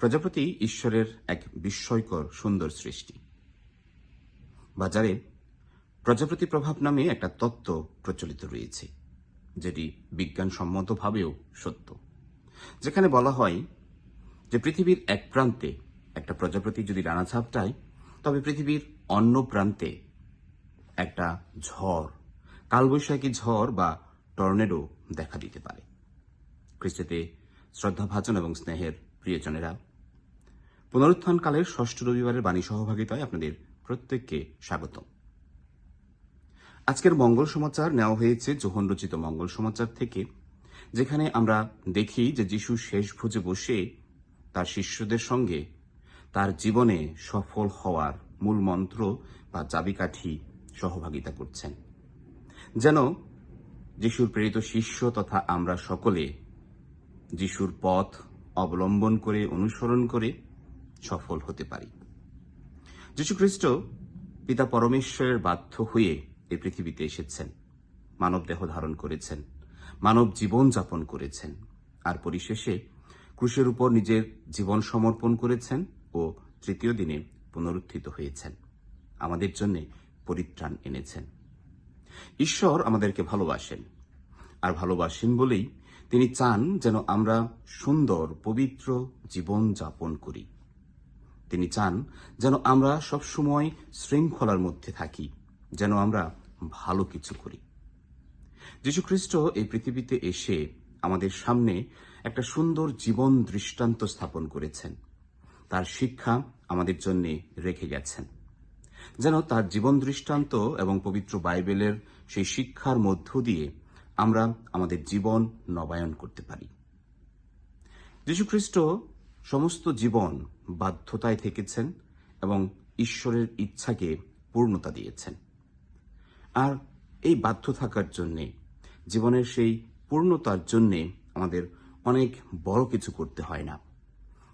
প্রজাপতি ঈশ্বরের এক বিস্ময়কর সুন্দর সৃষ্টি। বাজারে প্রজাপতি প্রভাব নামে একটা তত্ত্ব প্রচলিত রয়েছে, যেটি বিজ্ঞানসম্মতভাবেও সত্য, যেখানে বলা হয় যে পৃথিবীর এক প্রান্তে একটা প্রজাপতি যদি রানা ঝাপটায় তবে পৃথিবীর অন্য প্রান্তে একটা ঝড়, কালবৈশাখী ঝড় বা টর্নেডো দেখা দিতে পারে। খ্রিস্টেতে শ্রদ্ধাভাজন এবং স্নেহের প্রিয়জনেরা পুনরুত্থানকালের ষষ্ঠ রবিবারের বাণী সহভাগিতায় আপনাদের প্রত্যেককে স্বাগতম। আজকের মঙ্গল সমাচার নেওয়া হয়েছে যোহন রচিত মঙ্গল সমাচার থেকে, যেখানে আমরা দেখি যে যিশু শেষ ভোজে বসে তার শিষ্যদের সঙ্গে তার জীবনে সফল হওয়ার মূল মন্ত্র বা চাবিকাঠি সহভাগিতা করছেন। যেন যিশুর প্রেরিত শিষ্য তথা আমরা সকলে যিশুর পথ অবলম্বন করে, অনুসরণ করে সফল হতে পারি। যীশুখ্রিস্ট পিতা পরমেশ্বরের বাধ্য হয়ে এই পৃথিবীতে এসেছেন। মানব দেহ ধারণ করেছেন। মানব জীবন যাপন করেছেন। আর পরিশেষে ক্রুশের উপর নিজের জীবন সমর্পণ করেছেন ও তৃতীয় দিনে পুনরুত্থিত হয়েছেন। আমাদের জন্য পরিত্রাণ এনেছেন। ঈশ্বর আমাদেরকে ভালোবাসেন। আর ভালোবাসেন বলেই তিনি চান যেন আমরা সুন্দর, পবিত্র জীবন যাপন করি। তিনি চান যেন আমরা সবসময় শৃঙ্খলার মধ্যে থাকি, যেন আমরা ভালো কিছু করি। যীশুখ্রিস্ট এই পৃথিবীতে এসে আমাদের সামনে একটা সুন্দর জীবন দৃষ্টান্ত স্থাপন করেছেন। তার শিক্ষা আমাদের জন্য রেখে গেছেন। যেন তার জীবন দৃষ্টান্ত এবং পবিত্র বাইবেলের সেই শিক্ষার মধ্য দিয়ে আমরা আমাদের জীবন নবায়ন করতে পারি। যীশুখ্রিস্ট সমস্ত জীবন বাধ্যতায় থেকেছেন এবং ঈশ্বরের ইচ্ছাকে পূর্ণতা দিয়েছেন। আর এই বাধ্য থাকার জন্যে, জীবনের সেই পূর্ণতার জন্যে আমাদের অনেক বড় কিছু করতে হয় না।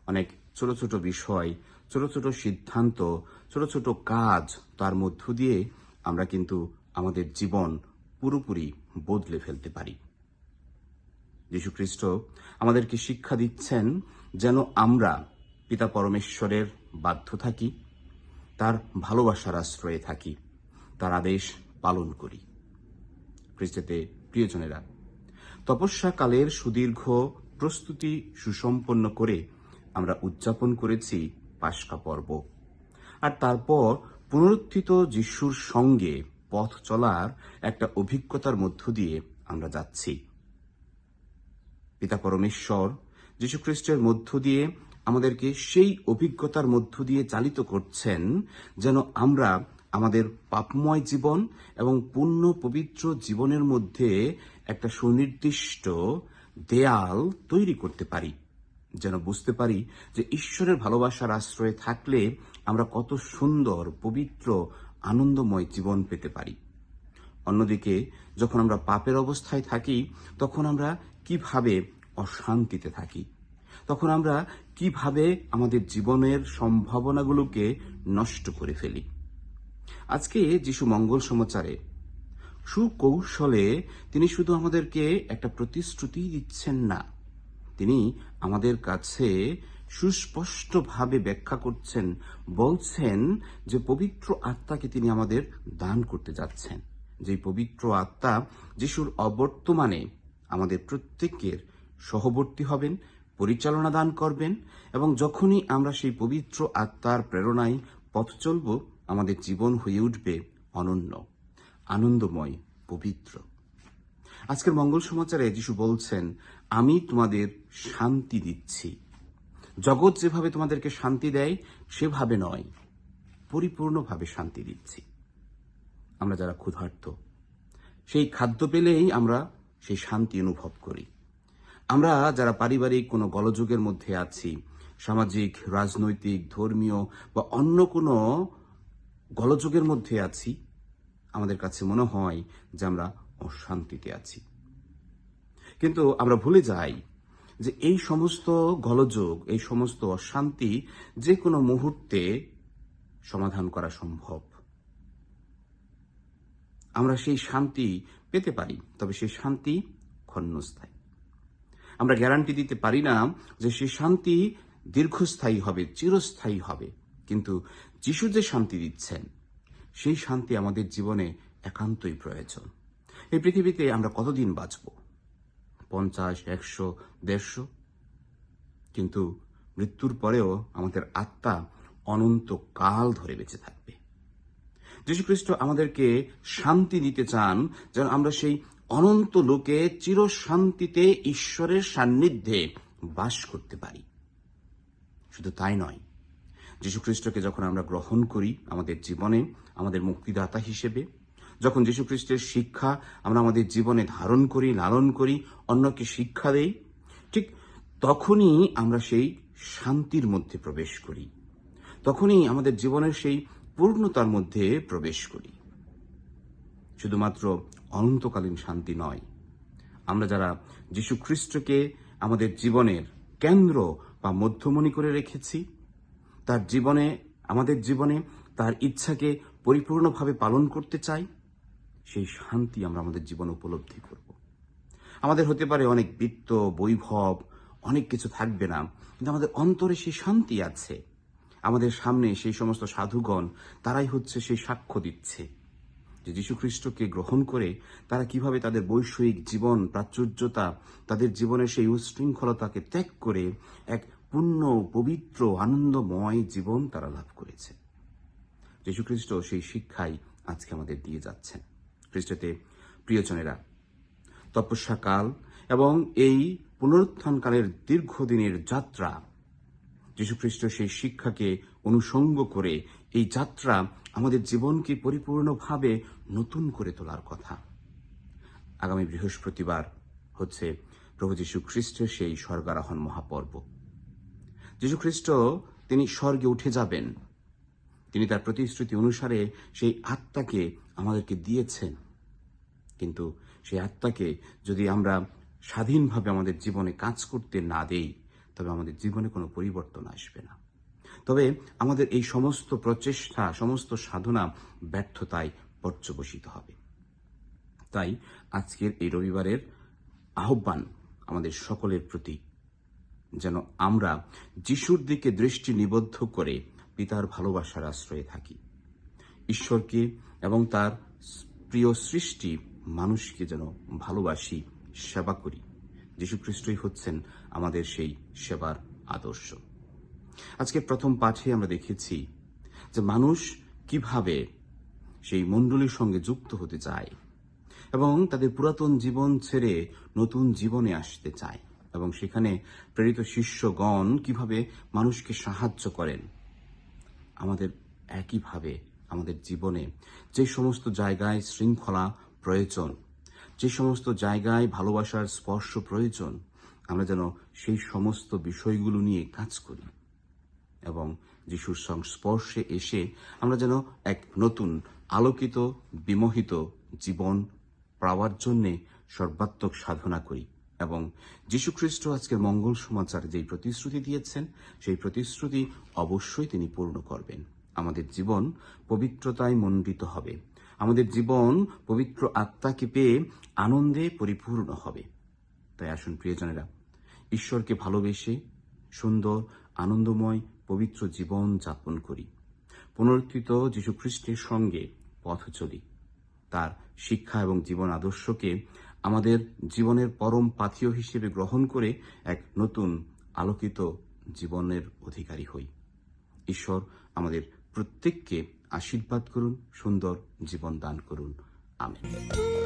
অনেক ছোট ছোট বিষয়, ছোট ছোট সিদ্ধান্ত, ছোট ছোট কাজ তার মধ্য দিয়ে আমরা কিন্তু আমাদের জীবন পুরোপুরি বদলে ফেলতে পারি। যীশুখ্রিস্ট আমাদেরকে শিক্ষা দিচ্ছেন যেন আমরা পিতা পরমেশ্বরের বাধ্য থাকি, তার ভালোবাসার আশ্রয়ে থাকি, তার আদেশ পালন করি। খ্রিস্টেতে প্রিয়জনেরা, তপস্যাকালের সুদীর্ঘ প্রস্তুতি সুসম্পন্ন করে আমরা উদযাপন করেছি পাশকা পর্ব। আর তারপর পুনরুত্থিত যিশুর সঙ্গে পথ চলার একটা অভিজ্ঞতার মধ্য দিয়ে আমরা যাচ্ছি। পিতা পরমেশ্বর যীশুখ্রিস্টের মধ্য দিয়ে আমাদেরকে সেই অভিজ্ঞতার মধ্য দিয়ে চালিত করছেন যেন আমরা আমাদের পাপময় জীবন এবং পূর্ণ পবিত্র জীবনের মধ্যে একটা সুনির্দিষ্ট দেয়াল তৈরি করতে পারি, যেন বুঝতে পারি যে ঈশ্বরের ভালোবাসার আশ্রয়ে থাকলে আমরা কত সুন্দর, পবিত্র, আনন্দময় জীবন পেতে পারি। অন্যদিকে, যখন আমরা পাপের অবস্থায় থাকি, তখন আমরা কীভাবে অশান্তিতে থাকি। তখন আমরা কীভাবে আমাদের জীবনের সম্ভাবনাগুলোকে নষ্ট করে ফেলি? আজকে যিশু মঙ্গল সমাচারে সুকৌশলে তিনি শুধু আমাদেরকে একটা প্রতিশ্রুতি দিচ্ছেন না, তিনি আমাদের কাছে সুস্পষ্টভাবে ব্যাখ্যা করছেন, বলছেন যে পবিত্র আত্মাকে তিনি আমাদের দান করতে যাচ্ছেন। যে পবিত্র আত্মা যিশুর অবর্তমানে আমাদের প্রত্যেকের সহবর্তী হবেন, পরিচালনা দান করবেন এবং যখনই আমরা সেই পবিত্র আত্মার প্রেরণায় পথ চলব, আমাদের জীবন হয়ে উঠবে অনন্য, আনন্দময়, পবিত্র। আজকের মঙ্গল সমাচারে যিশু বলছেন, আমি তোমাদের শান্তি দিচ্ছি। জগৎ যেভাবে তোমাদেরকে শান্তি দেয়, সেভাবে নয়, পরিপূর্ণভাবে শান্তি দিচ্ছি। আমরা যারা ক্ষুধার্ত, সেই খাদ্য পেলেই আমরা সেই শান্তি অনুভব করি। আমরা যারা পারিবারিক কোনো গলযোগের মধ্যে আছি, সামাজিক, রাজনৈতিক, ধর্মীয় বা অন্য কোনো গলযোগের মধ্যে আছি, আমাদের কাছে মনে হয় যে আমরা অশান্তিতে আছি। কিন্তু আমরা ভুলে যাই যে এই সমস্ত গলযোগ, এই সমস্ত অশান্তি যে কোনো মুহূর্তে সমাধান করা সম্ভব। আমরা সেই শান্তি পেতে পারি, তবে সেই শান্তি ক্ষণস্থায়ী। আমরা গ্যারান্টি দিতে পারি না যে সেই শান্তি দীর্ঘস্থায়ী হবে, চিরস্থায়ী হবে। কিন্তু যিশু যে শান্তি দিচ্ছেন, সেই শান্তি আমাদের জীবনে একান্তই প্রয়োজন। এই পৃথিবীতে আমরা কতদিন বাঁচব? পঞ্চাশ, একশো, দেড়শো? কিন্তু মৃত্যুর পরেও আমাদের আত্মা অনন্ত কাল ধরে বেঁচে থাকবে। যীশুখ্রিস্ট আমাদেরকে শান্তি দিতে চান, যেন আমরা সেই অনন্ত লোকে চিরশান্তিতে ঈশ্বরের সান্নিধ্যে বাস করতে পারি। শুধু তাই নয়, যীশুখ্রিস্টকে যখন আমরা গ্রহণ করি আমাদের জীবনে, আমাদের মুক্তিদাতা হিসেবে, যখন যীশুখ্রিস্টের শিক্ষা আমরা আমাদের জীবনে ধারণ করি, লালন করি, অন্যকে শিক্ষা দেই, ঠিক তখনই আমরা সেই শান্তির মধ্যে প্রবেশ করি। তখনই আমাদের জীবনের সেই পূর্ণতার মধ্যে প্রবেশ করি। শুধুমাত্র অনন্তকালীন শান্তি নয়। আমরা যারা যীশু খ্রিস্টকে আমাদের জীবনের কেন্দ্র বা মধ্যমণি করে রেখেছি, তার জীবনে, আমাদের জীবনে তার ইচ্ছাকে পরিপূর্ণভাবে পালন করতে চাই, সেই শান্তি আমরা আমাদের জীবনে উপলব্ধি করব। আমাদের হতে পারে অনেক বৃত্ত, বৈভব, অনেক কিছু থাকবে না, কিন্তু আমাদের অন্তরে সেই শান্তি আছে। আমাদের সামনে সেই সমস্ত সাধুগণ, তারাই হচ্ছে সেই সাক্ষ্য দিচ্ছে। যে যীশুখ্রিস্টকে গ্রহণ করে তারা কীভাবে তাদের বৈষয়িক জীবন, প্রাচুর্যতা, তাদের জীবনের সেই উশৃঙ্খলতাকে ত্যাগ করে এক পূর্ণ, পবিত্র, আনন্দময় জীবন তারা লাভ করেছে। যীশুখ্রিস্ট সেই শিক্ষাই আজকে আমাদের দিয়ে যাচ্ছেন। খ্রিস্টতে, প্রিয়জনেরা তপস্যাকাল এবং এই পুনরুত্থানকালের দীর্ঘদিনের যাত্রা, যীশুখ্রিস্ট সেই শিক্ষাকে অনুসঙ্গ করে এই যাত্রা আমাদের জীবনকে পরিপূর্ণভাবে নতুন করে তোলার কথা। আগামী বৃহস্পতিবার হচ্ছে প্রভু যীশু খ্রিস্টের সেই স্বর্গারোহণ মহাপর্ব। যীশু খ্রিস্ট তিনি স্বর্গে উঠে যাবেন। তিনি তার প্রতিশ্রুতি অনুসারে সেই আত্মাকে আমাদেরকে দিয়েছেন। কিন্তু সেই আত্মাকে যদি আমরা স্বাধীনভাবে আমাদের জীবনে কাজ করতে না দেই, তবে আমাদের জীবনে কোনো পরিবর্তন আসবে না। তবে আমাদের এই সমস্ত প্রচেষ্টা, সমস্ত সাধনা ব্যর্থতায় পর্যবসিত হবে। তাই আজকের এই রবিবারের আহ্বান আমাদের সকলের প্রতি, যেন আমরা যিশুর দিকে দৃষ্টি নিবদ্ধ করে পিতার ভালোবাসার আশ্রয়ে থাকি। ঈশ্বরকে এবং তার প্রিয় সৃষ্টি মানুষকে যেন ভালোবাসি, সেবা করি। যীশুখ্রিস্টই হচ্ছেন আমাদের সেই সেবার আদর্শ। আজকে প্রথম পাঠে আমরা দেখেছি যে মানুষ কীভাবে সেই মণ্ডলীর সঙ্গে যুক্ত হতে চায় এবং তাদের পুরাতন জীবন ছেড়ে নতুন জীবনে আসতে চায় এবং সেখানে প্রেরিত শিষ্যগণ কীভাবে মানুষকে সাহায্য করেন। আমাদের একইভাবে আমাদের জীবনে যে সমস্ত জায়গায় শৃঙ্খলা প্রয়োজন, যে সমস্ত জায়গায় ভালোবাসার স্পর্শ প্রয়োজন, আমরা যেন সেই সমস্ত বিষয়গুলো নিয়ে কাজ করি। এবং যিশুর সংস্পর্শে এসে আমরা যেন এক নতুন, আলোকিত, বিমোহিত জীবন পাওয়ার জন্যে সর্বাত্মক সাধনা করি এবং যীশুখ্রিস্ট আজকের মঙ্গল সমাচারে যেই প্রতিশ্রুতি দিয়েছেন, সেই প্রতিশ্রুতি অবশ্যই তিনি পূর্ণ করবেন। আমাদের জীবন পবিত্রতায় মণ্ডিত হবে। আমাদের জীবন পবিত্র আত্মাকে পেয়ে আনন্দে পরিপূর্ণ হবে। তাই আসুন প্রিয়জনেরা, ঈশ্বরকে ভালোবেসে, সুন্দর আনন্দময় পবিত্র জীবন যাপন করি। পুনরুত্থিত যীশুখ্রিস্টের সঙ্গে পথ চলি। তার শিক্ষা এবং জীবন আদর্শকে আমাদের জীবনের পরম পাথীয় হিসেবে গ্রহণ করে এক নতুন আলোকিত জীবনের অধিকারী হই। ঈশ্বর আমাদের প্রত্যেককে আশীর্বাদ করুন, সুন্দর জীবন দান করুন। আমেন।